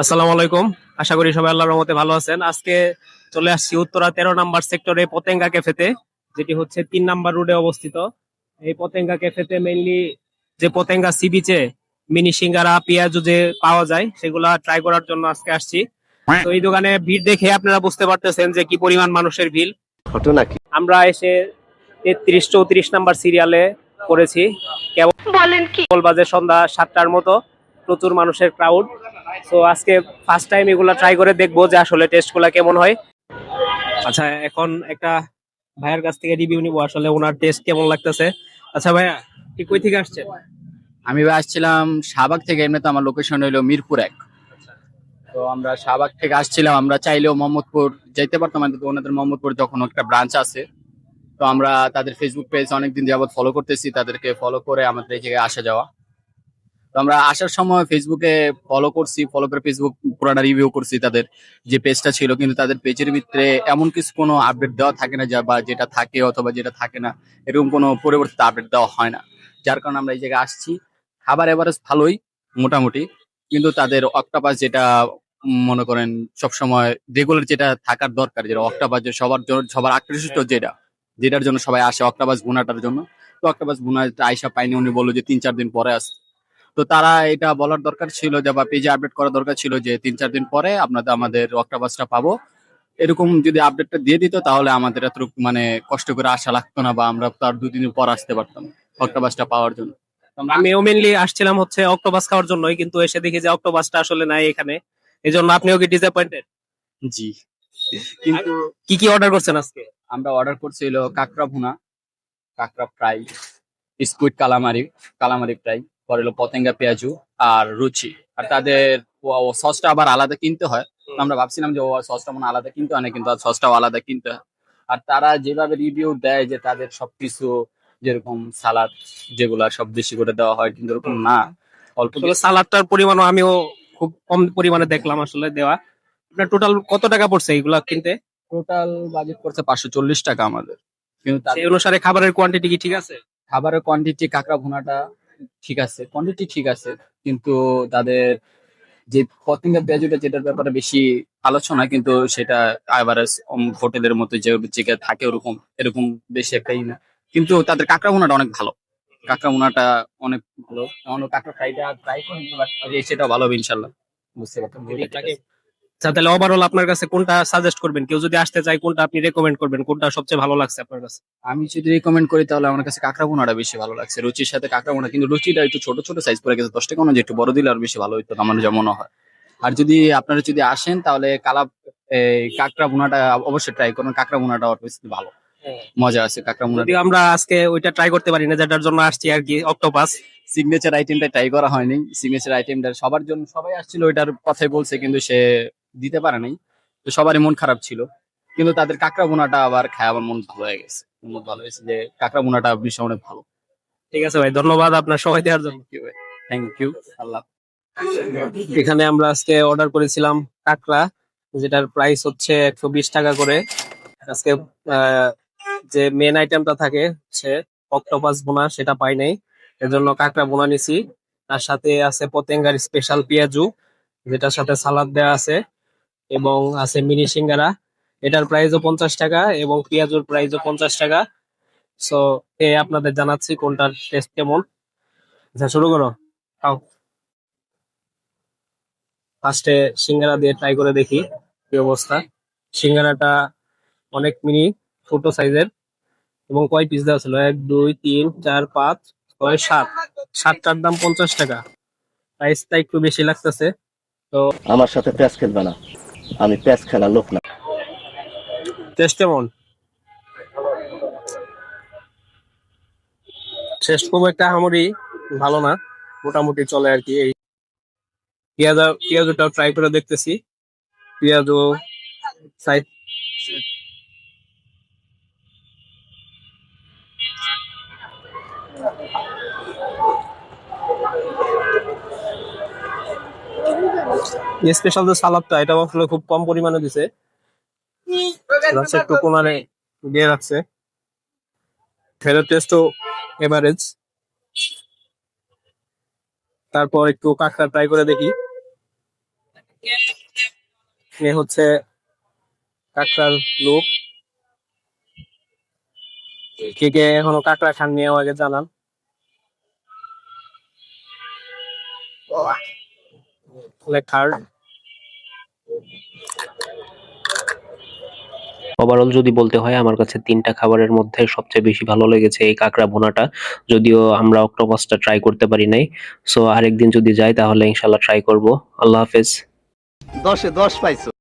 আসসালামু আলাইকুম। আশা করি সবাই আল্লাহর রহমতে ভালো আছেন। আজকে চলে আসছি উত্তরা তেরো নাম্বার সেক্টরে পতেঙ্গা ক্যাফেতে যেটি হচ্ছে তিন নাম্বার রোডে অবস্থিত। এই পতেঙ্গা ক্যাফেতে মেইনলি যে পতেঙ্গা সি বিচে মিনি সিঙ্গারা পেঁয়াজু যে পাওয়া যায় সেগুলা ট্রাই করার জন্য আজকে আসছি। তো এই দোকানে ভিড় দেখে আপনারা বুঝতে পারতেছেন যে কি পরিমাণ মানুষের ভিড়। ঘটনা কি? আমরা এসে তেত্রিশ চৌত্রিশ নাম্বার সিরিয়ালে করেছি কেবল বলেন কি? বাজে সন্ধ্যা সাতটার মতো প্রচুর মানুষের ক্রাউড তো আজকে ফার্স্ট টাইম এগুলা ট্রাই করে দেখব যে আসলে টেস্টগুলা কেমন হয়। আচ্ছা এখন একটা ভাইয়ের কাছ থেকে রিভিউ নিবো আসলে ওনার টেস্ট কেমন লাগতেছে। আচ্ছা ভাইয়া কি কই থেকে আসছেন? আমি ভাই আসছিলাম শাহবাগ থেকে এমনি তো আমার লোকেশন হইল মিরপুর এক। তো আমরা শাহবাগ থেকে আসছিলাম আমরা চাইলেও মোহাম্মদপুর যাইতে পারতাম কিন্তু ওনাদের মোহাম্মদপুর যখন একটা ব্রাঞ্চ আছে তো আমরা তাদের ফেসবুক পেজ অনেকদিন যাবত ফলো করতেছি তাদেরকে ফলো করে আমাদের এই জায়গায় আসা যাওয়া। তো আমরা আসার সময় ফেসবুকে ফলো করছি ফলো করে ফেসবুক পুরাটা রিভিউ করছি তাদের যে পেজটা ছিল, কিন্তু তাদের পেজের ভিতরে এমন কিছু কোনো আপডেট দেওয়া থাকে না যা বা যেটা থাকে অথবা যেটা থাকে না, এরকম কোনো পরিবর্তিত আপডেট দেওয়া হয় না। যার কারণে আমরা এই জায়গায় আসছি। খাবার এভারেজ ভালোই, মোটামুটি, কিন্তু তাদের অক্টাপাস যেটা মনে করেন সবসময় রেগুলার যেটা থাকার দরকার, যেটা অক্টাপাস যে সবার জন্য, সবার আকৃষ্ট যেটা, যেটার জন্য সবাই আসে অক্টাপাস গুনাটার জন্য। তো অক্টাপাস গুনা আয়সা পাইনি উনি বলল যে তিন চার দিন পরে আসছে তো তারা এটা বলার দরকার ছিল যে বা পেজে আপডেট করার দরকার ছিল যে তিন চার দিন পরে আপনাদের আমাদের অক্টাপাসটা পাবো। এরকম যদি আপডেটটা দিয়ে দিত তাহলে আমাদের এত মানে কষ্ট করে আসা লাগতো না বা আমরা তার দু তিন পর আসতে পারতাম অক্টাপাসটা পাওয়ার জন্য। আমিও মেনলি আসছিলাম হচ্ছে অক্টোবাস খাওয়ার জন্যই কিন্তু এসে দেখি যে অক্টোবাসটা আসলে নাই এখানে। এই জন্য আপনিও কি ডিসঅ্যাপয়েন্টেড জি। কিন্তু কি কি অর্ডার করছেন আজকে? আমরা অর্ডার করছি হলো কাঁকড়া ভুনা কাঁকড়া fry squid calamari calamari fry. পরে হলো পতেঙ্গা পেঁয়াজু আর রুচি। আর তাদের সসটা আবার আলাদা কিনতে হয়। আমরা ভাবছিলাম যে ও সসটা মনে আলাদা কিনতে হয় না কিন্তু সসটাও আলাদা কিনতে হয়। আর তারা যেভাবে রিভিউ দেয় যে তাদের সবকিছু যেরকম সালাদ যেগুলা সব বেশি করে দেওয়া হয় কিন্তু ওরকম না। অল্প সালাদটার পরিমাণও আমিও খুব কম পরিমাণে দেখলাম আসলে দেওয়া। আপনার টোটাল কত টাকা পড়ছে এগুলা কিনতে? টোটাল বাজেট পড়ছে পাঁচশো চল্লিশ টাকা আমাদের। কিন্তু সেই অনুসারে খাবারের কোয়ান্টিটি কি ঠিক আছে? খাবারের কোয়ান্টিটি কাঁকড়া ভুনাটা ঠিক আছে কোয়ান্টিটি ঠিক আছে, কিন্তু তাদের যে পতেঙ্গা পেঁয়াজুটা যেটার ব্যাপারে বেশি আলোচনা, কিন্তু সেটা এভারেজ হোটেলের মতো যে জায়গায় থাকে ওরকম, এরকম বেশি একটাই না। কিন্তু তাদের কাঁকড়া ভুনাটা অনেক ভালো। কাঁকড়া ভুনাটা অনেক ভালো। কাঁকড়া ফ্রাইটা ট্রাই করি সেটা ভালো হবে ইনশাল্লাহ বুঝতে পারতাম আচ্ছা তাহলে ওভারঅল আপনার কাছে কোনটা সাজেস্ট করবেন? কেউ যদি আসতে চায় কোনটা আপনি রেকমেন্ড করবেন? কোনটা সবচেয়ে ভালো লাগছে আপনার কাছে? আমি যদি রেকমেন্ড করি তাহলে আমার কাছে কাঁকড়া ভুনাটা বেশি ভালো লাগছে। রুচির সাথে কাঁকড়া ভুনা কিন্তু রুচিটা একটু ছোট ছোট সাইজ পড়ে গেছে দশ টাকা যে একটু বড় দিলে আর বেশি ভালো হতো আমার যা মনে হয়। আর যদি আপনারা যদি আসেন তাহলে কালা কাঁকড়া বোনাটা অবশ্যই ট্রাই করুন। কাঁকড়া বোনাটা বেশি ভালো। মজা আছে কাঁকড়া ভুনাটা। যদি আমরা আজকে ওইটা ট্রাই করতে পারি না যেটার জন্য আসছি আর কি অক্টোপাস সিগনেচার আইটেমটা ট্রাই করা হয়নি। সিগনেচার আইটেমটা সবার জন্য সবাই আসছিল ওইটার কথাই বলছে কিন্তু সে দিতে পারে নাই। তো সবারই মন খারাপ ছিল। কিন্তু তাদের কাঁকড়া বোনাটা আবার খায় আমার মন ভালো হয়ে গেছে। মন ভালো হয়েছে যে কাঁকড়া বোনাটা ভীষণ অনেক ভালো। ঠিক আছে ভাই ধন্যবাদ আপনার সময় দেওয়ার জন্য। Thank you Allah. এখানে আমরা আজকে অর্ডার করেছিলাম কাঁকড়া যেটার প্রাইস হচ্ছে একশো বিশ টাকা করে। আজকে যে মেন আইটেমটা থাকে হচ্ছে অক্টোপাস বোনা সেটা পাই নাই। এর জন্য কাঁকড়া বোনা নিছি। তার সাথে আছে পতেঙ্গার স্পেশাল পেঁয়াজু যেটার সাথে সালাদ দেওয়া আছে। এবং আছে মিনি সিঙ্গারা। এটার প্রাইসও পঞ্চাশ টাকা এবং পেঁয়াজুর প্রাইসও পঞ্চাশ টাকা। সো এ আপনাদের জানাচ্ছি কোনটার টেস্ট কেমন। আচ্ছা শুরু করো। খাও। ফার্স্টে সিঙ্গারা দিয়ে ট্রাই করে দেখি কি অবস্থা। সিঙ্গারাটা অনেক মিনি, ছোট সাইজের এবং কয় পিস দেওয়া ছিল? এক, দুই, তিন, চার, পাঁচ, ছয়, সাত। সাতটার দাম পঞ্চাশ টাকা। প্রাইসটা একটু বেশি লাগতেছে। তো আমার সাথে প্যাচ খেলবে না। আমি প্যাচ খেলা লোক না। টেস্ট কেমন? টেস্ট খুব একটা আমারই ভালো না, মোটামুটি চলে আর কি এই। পেঁয়াজা, পেঁয়াজটাও ট্রাই করে দেখতেছি। পেঁয়াজও সাইড স্পেশাল যে সালাদটা এটা আসলে খুব কম পরিমাণে দিছে। রাখছে একটু কোনারে দিয়ে রাখছে। ফেরত টেস্টও এভারেজ তারপর একটু কাঁকড়া ট্রাই করে দেখি। এ হচ্ছে কাঁকড়ার লোক। কে কে এখনও কাঁকড়া খান নিয়ে আমাকে জানান। খার ওভারঅল যদি বলতে হয় আমার কাছে তিনটা খাবারের মধ্যে সবচেয়ে বেশি ভালো লেগেছে এই কাঁকড়া ভোনাটা। যদিও আমরা অক্টোপাসটা ট্রাই করতে পারি নাই। সো আরেকদিন যদি যাই তাহলে ইনশাল্লাহ ট্রাই করব। আল্লাহ হাফেজ। দশে দশ পাইছো।